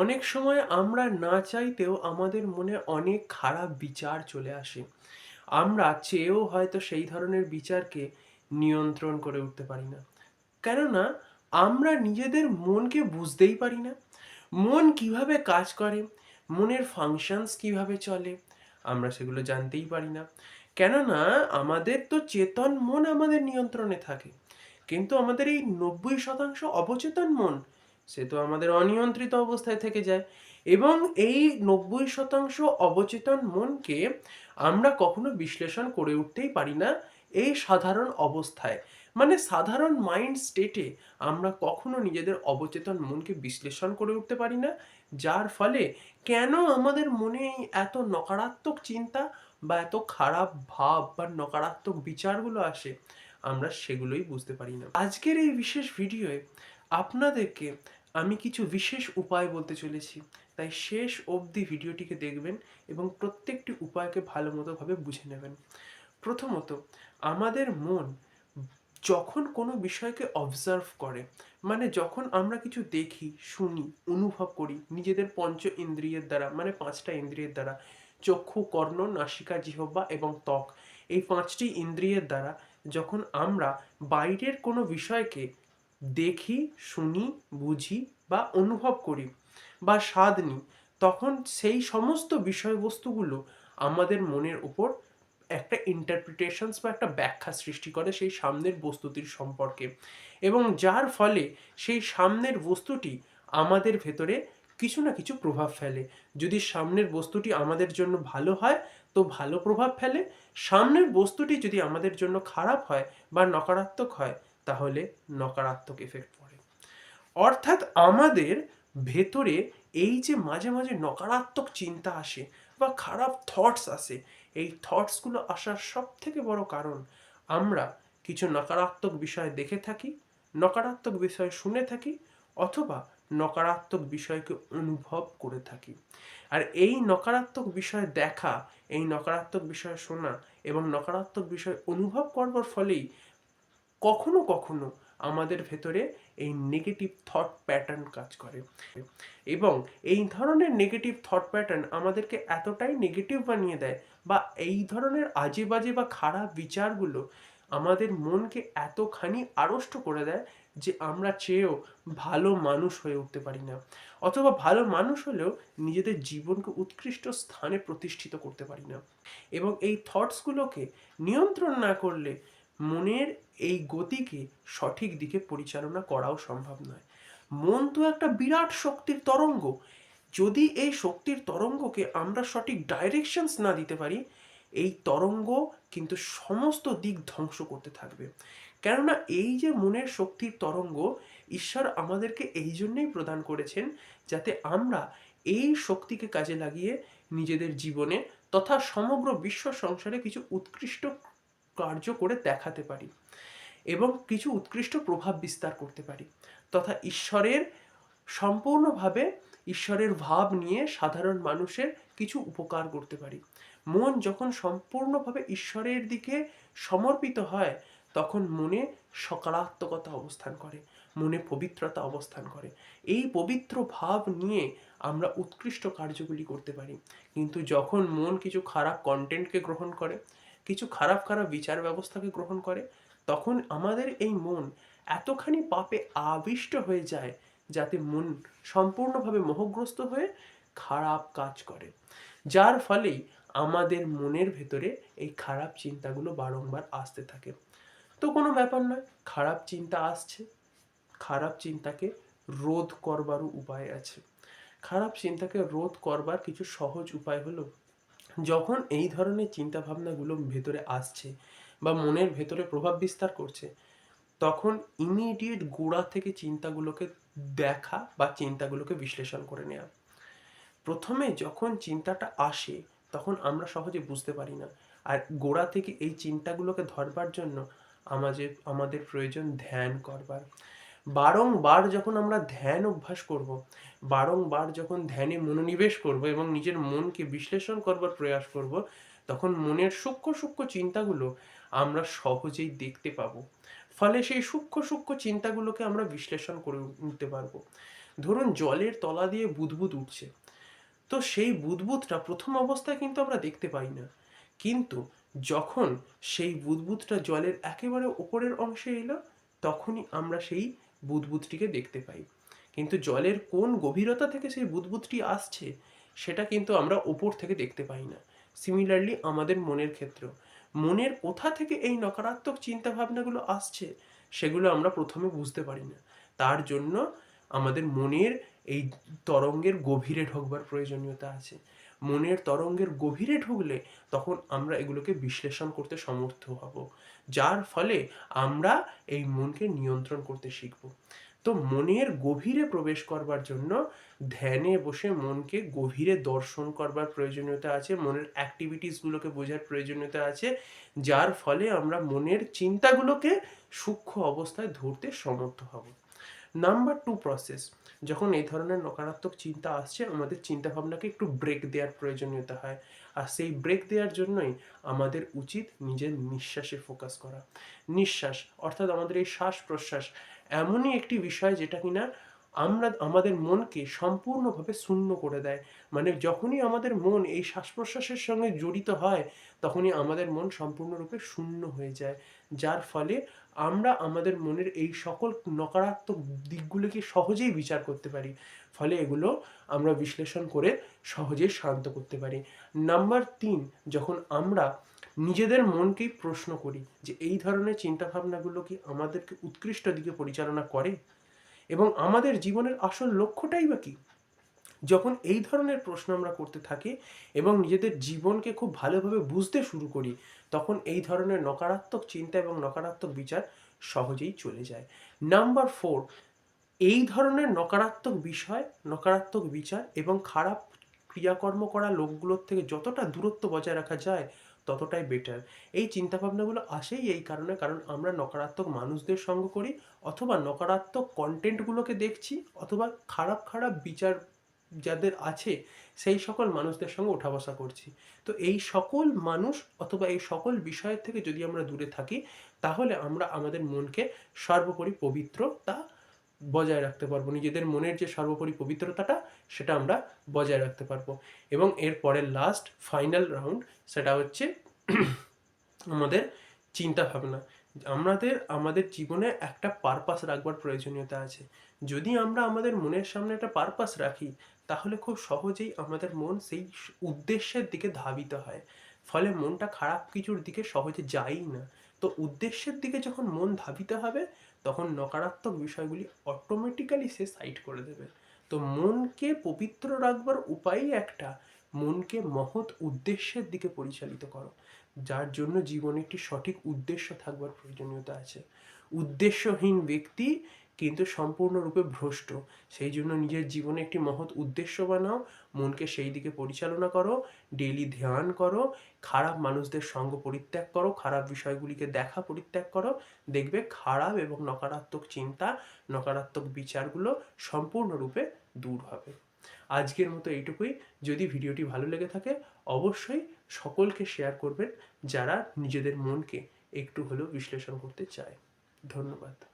অনেক সময় আমরা না চাইতেও আমাদের মনে অনেক খারাপ বিচার চলে আসে। আমরা চেয়েও হয়তো সেই ধরনের বিচারকে নিয়ন্ত্রণ করে উঠতে পারি না। কেননা, আমরা নিজেদের মনকে বুঝতেই পারি না। মন কীভাবে কাজ করে, মনের ফাংশনস কীভাবে চলে, আমরা সেগুলো জানতেই পারি না। কেননা, আমাদের তো চেতন মন আমাদের নিয়ন্ত্রণে থাকে। কিন্তু আমাদের এই নব্বই শতাংশ অবচেতন মন সে তো আমাদের অনিয়ন্ত্রিত অবস্থায় থেকে যায়। এবং এই নব্বই শতাংশ অবচেতন মনকে আমরা কখনো বিশ্লেষণ করে উঠতেই পারি না এই সাধারণ অবস্থায়। মানে সাধারণ মাইন্ড স্টেটে আমরা কখনো নিজেদের অবচেতন মনকে বিশ্লেষণ করে উঠতে পারি না, যার ফলে কেন আমাদের মনে এত নকারাত্মক চিন্তা বা এত খারাপ ভাব বা নকারাত্মক বিচারগুলো আসে, আমরা সেগুলোই বুঝতে পারি না। আজকের এই বিশেষ ভিডিওয়ে আপনাদেরকে আমি কিছু বিশেষ উপায় বলতে চলেছি। তাই শেষ অবধি ভিডিওটিকে দেখবেন এবং প্রত্যেকটি উপায়কে ভালো মতোভাবে বুঝে নেবেন। প্রথমত, আমাদের মন যখন কোনো বিষয়কে অবজার্ভ করে মানে যখন আমরা কিছু দেখি, শুনি, অনুভব করি, নিজেদের পঞ্চ ইন্দ্রিয়ের দ্বারা মানে পাঁচটা ইন্দ্রিয়ের দ্বারা, চক্ষু, কর্ণ, নাসিকা, জিহ্বা এবং ত্বক, এই পাঁচটি ইন্দ্রিয়ের দ্বারা, যখন আমরা বাইরের কোনো বিষয়কে দেখি, শুনি, বুঝি বা অনুভব করি বা স্বাদ নিই, তখন সেই সমস্ত বিষয়বস্তুগুলো আমাদের মনের উপর একটা ইন্টারপ্রিটেশনস বা একটা ব্যাখ্যা সৃষ্টি করে সেই সামনের বস্তুটির সম্পর্কে এবং যার ফলে সেই সামনের বস্তুটি আমাদের ভেতরে কিছু না কিছু প্রভাব ফেলে। যদি সামনের বস্তুটি আমাদের জন্য ভালো হয়, তো ভালো প্রভাব ফেলে। সামনের বস্তুটি যদি আমাদের জন্য খারাপ হয় বা নকারাত্মক হয় তাহলে নকারাত্মক এফেক্ট পড়ে। অর্থাৎ আমাদের ভেতরে এই যে মাঝে মাঝে নকারাত্মক চিন্তা আসে বা খারাপ থটস আসে, এই থটসগুলো আসার সব থেকে বড় কারণ আমরা কিছু নকারাত্মক বিষয় দেখে থাকি, নকারাত্মক বিষয় শুনে থাকি অথবা নকারাত্মক বিষয়কে অনুভব করে থাকি। আর এই নকারাত্মক বিষয় দেখা, এই নকারাত্মক বিষয় শোনা এবং নকারাত্মক বিষয় অনুভব করবার ফলেই কখনো কখনো আমাদের ভেতরে এই নেগেটিভ থট প্যাটার্ন কাজ করে। এবং এই ধরনের নেগেটিভ থট প্যাটার্ন আমাদেরকে এতটাই নেগেটিভ বানিয়ে দেয় বা এই ধরনের আজে বাজে বা খারাপ বিচারগুলো আমাদের মনকে এতখানি আড়ষ্ট করে দেয় যে আমরা চেয়েও ভালো মানুষ হয়ে উঠতে পারি না। অথবা ভালো মানুষ হলেও নিজেদের জীবনকে উৎকৃষ্ট স্থানে প্রতিষ্ঠিত করতে পারি না। এবং এই থটসগুলোকে নিয়ন্ত্রণ না করলে মনের এই গতিকে সঠিক দিকে পরিচালনা করাও সম্ভব নয়। মন তো একটা বিরাট শক্তির তরঙ্গ। যদি এই শক্তির তরঙ্গকে আমরা সঠিক ডাইরেকশনস না দিতে পারি, এই তরঙ্গ কিন্তু সমস্ত দিক ধ্বংস করতে থাকবে। কেননা এই যে মনের শক্তির তরঙ্গ, ঈশ্বর আমাদেরকে এই জন্যেই প্রদান করেছেন যাতে আমরা এই শক্তিকে কাজে লাগিয়ে নিজেদের জীবনে তথা সমগ্র বিশ্ব সংসারে কিছু উৎকৃষ্ট কার্য করে দেখাতে পারি এবং কিছু উৎকৃষ্ট প্রভাব বিস্তার করতে পারি। তথা ঈশ্বরের সম্পূর্ণভাবে ঈশ্বরের ভাব নিয়ে সাধারণ মানুষের কিছু উপকার করতে পারি। মন যখন সম্পূর্ণভাবে ঈশ্বরের দিকে সমর্পিত হয়, তখন মনে সকারাত্মকতা অবস্থান করে, মনে পবিত্রতা অবস্থান করে। এই পবিত্র ভাব নিয়ে আমরা উৎকৃষ্ট কার্যগুলি করতে পারি। কিন্তু যখন মন কিছু খারাপ কন্টেন্টকে গ্রহণ করে কিছু খারাপ খারাপ বিচার ব্যবস্থাকে গ্রহণ করে, তখন আমাদের এই মন এতখানি পাপে আবিষ্ট হয়ে যায় যাতে মন সম্পূর্ণভাবে মোহগ্রস্ত হয়ে খারাপ কাজ করে। যার ফলেই আমাদের মনের ভেতরে এই খারাপ চিন্তাগুলো বারংবার আসতে থাকে। তো কোনো ব্যাপার নয়, খারাপ চিন্তা আসছে। খারাপ চিন্তাকে রোধ করবারও উপায় আছে। খারাপ চিন্তাকে রোধ করবার কিছু সহজ উপায় হলো যখন এই ধরনের চিন্তাভাবনাগুলো ভেতরে আসছে বা মনের ভেতরে প্রভাব বিস্তার করছে, তখন ইমিডিয়েট গোড়া থেকে চিন্তাগুলোকে দেখা বা চিন্তাগুলোকে বিশ্লেষণ করে নেওয়া প্রথমে যখন চিন্তাটা আসে, তখন আমরা সহজে বুঝতে পারি না। আর গোড়া থেকে এই চিন্তাগুলোকে ধরবার জন্য আমাদের আমাদের প্রয়োজন ধ্যান করবার। বারংবার যখন আমরা ধ্যান অভ্যাস করব, বারংবার যখন ধ্যানে মনোনিবেশ করব এবং নিজের মনকে বিশ্লেষণ করবার প্রয়াস করব, তখন মনের সূক্ষ্ম সূক্ষ্ম চিন্তাগুলো আমরা সহজেই দেখতে পাবো। ফলে সেই সূক্ষ্ম সূক্ষ্ম চিন্তাগুলোকে আমরা বিশ্লেষণ করে নিতে পারব। ধরুন জলের তলা দিয়ে বুদবুদ উঠছে। তো সেই বুদবুদটা প্রথম অবস্থায় কিন্তু আমরা দেখতে পাই না। কিন্তু যখন সেই বুদবুদটা জলের একেবারে ওপরের অংশে এলো, তখনই আমরা সেই বুদবুদটিকে দেখতে পাই। কিন্তু জলের কোন গভীরতা থেকে সেই বুদবুদটি আসছে, সেটা কিন্তু আমরা ওপর থেকে দেখতে পাই না। সিমিলারলি আমাদের মনের ক্ষেত্র। মনের কোথা থেকে এই নকারাত্মক চিন্তা ভাবনাগুলো আসছে, সেগুলো আমরা প্রথমে বুঝতে পারি না। তার জন্য আমাদের মনের এই তরঙ্গের গভীরে ঢোকবার প্রয়োজনীয়তা আছে। মনের তরঙ্গের গভীরে ঢুকলে তখন আমরা এগুলোকে বিশ্লেষণ করতে সমর্থ হব। যার ফলে আমরা এই মনকে নিয়ন্ত্রণ করতে শিখব। তো মনের গভীরে প্রবেশ করবার জন্য ধ্যানে বসে মনকে গভীরে দর্শন করবার প্রয়োজনীয়তা আছে, মনের অ্যাক্টিভিটিসগুলোকে বোঝার প্রয়োজনীয়তা আছে, যার ফলে আমরা মনের চিন্তাগুলোকে সূক্ষ্ম অবস্থায় ধরতে সমর্থ হব। নাম্বার টু প্রসেস যখন এই ধরনের নকারাত্মক চিন্তা আসছে, আমাদের চিন্তা ভাবনাকে একটু ব্রেক দেওয়ার প্রয়োজনীয়তা হয়। আর সেই ব্রেক দেওয়ার জন্যই আমাদের উচিত নিজের নিঃশ্বাসে ফোকাস করা। নিঃশ্বাস অর্থাৎ আমাদের এই শ্বাস প্রশ্বাস এমনই একটি বিষয় যেটা কিনা আমরা, আমাদের মনকে সম্পূর্ণভাবে শূন্য করে দেয়। মানে যখনই আমাদের মন এই শ্বাস প্রশ্বাসের সঙ্গে জড়িত হয়, তখনই আমাদের মন সম্পূর্ণরূপে শূন্য হয়ে যায়। যার ফলে আমরা আমাদের মনের এই সকল নকারাত্মক দিকগুলোকে সহজেই বিচার করতে পারি। ফলে এগুলো আমরা বিশ্লেষণ করে সহজেই শান্ত করতে পারি। নাম্বার তিন, যখন আমরা নিজেদের মনকেই প্রশ্ন করি যে, এই ধরনের চিন্তাভাবনাগুলো কি আমাদেরকে উৎকৃষ্ট দিকে পরিচালনা করে? এবং আমাদের জীবনের আসল লক্ষ্যটাই বা কী? যখন এই ধরনের প্রশ্ন আমরা করতে থাকি এবং নিজেদের জীবনকে খুব ভালোভাবে বুঝতে শুরু করি, তখন এই ধরনের নকারাত্মক চিন্তা এবং নকারাত্মক বিচার সহজেই চলে যায়। নাম্বার ফোর এই ধরনের নকারাত্মক বিষয়, নকারাত্মক বিচার এবং খারাপ ক্রিয়াকর্ম করা লোকগুলোর থেকে যতটা দূরত্ব বজায় রাখা যায়, ততটাই বেটার এই চিন্তাভাবনাগুলো আসেই এই কারণে, কারণ আমরা নকারাত্মক মানুষদের সঙ্গ করি অথবা নকারাত্মক কন্টেন্টগুলোকে দেখছি অথবা খারাপ খারাপ বিচার যাদের আছে, সেই সকল মানুষদের সঙ্গে ওঠা বসা করছি। তো এই সকল মানুষ অথবা এই সকল বিষয়ের থেকে যদি আমরা দূরে থাকি, তাহলে আমরা আমাদের মনকে সর্বোপরি পবিত্রতা বজায় রাখতে পারব, নিজেদের মনের যে সর্বোপরি পবিত্রতাটা সেটা আমরা বজায় রাখতে পারব। এবং এর পরের লাস্ট ফাইনাল রাউন্ড সেটা হচ্ছে আমাদের চিন্তা ভাবনা আমাদের আমাদের জীবনে একটা পারপাস রাখবার প্রয়োজনীয়তা আছে। যদি আমরা আমাদের মনের সামনে একটা পারপাস রাখি, তাহলে খুব সহজেই আমাদের মন সেই উদ্দেশ্যের দিকে ধাবিত হয়। ফলে মনটা খারাপ কিছুর দিকে সহজে যায়ই না। তো উদ্দেশ্যের দিকে যখন মন ধাবিত হবে, তখন নকারাত্মক বিষয়গুলি অটোমেটিক্যালি সে সাইড করে দেবে। তো মনকে পবিত্র রাখবার উপায়ই একটা। মনকে মহৎ উদ্দেশ্যের দিকে পরিচালিত করো। যার জন্য জীবনে একটি সঠিক উদ্দেশ্য থাকবার প্রয়োজনীয়তা আছে। উদ্দেশ্যহীন ব্যক্তি কিন্তু সম্পূর্ণরূপে ভ্রষ্ট। সেই জন্য নিজের জীবনে একটি মহৎ উদ্দেশ্য বানাও, মনকে সেই দিকে পরিচালনা করো ডেইলি ধ্যান করো, খারাপ মানুষদের সঙ্গ পরিত্যাগ করো, খারাপ বিষয়গুলিকে দেখা পরিত্যাগ করো, দেখবে খারাপ এবং নকারাত্মক চিন্তা, নকারাত্মক বিচারগুলো সম্পূর্ণরূপে দূর হবে। আজকের মতো এইটুকুই। যদি ভিডিওটি ভালো লেগে থাকে, অবশ্যই সকলকে শেয়ার করবেন যারা নিজেদের মনকে একটু হলেও বিশ্লেষণ করতে চায়। ধন্যবাদ।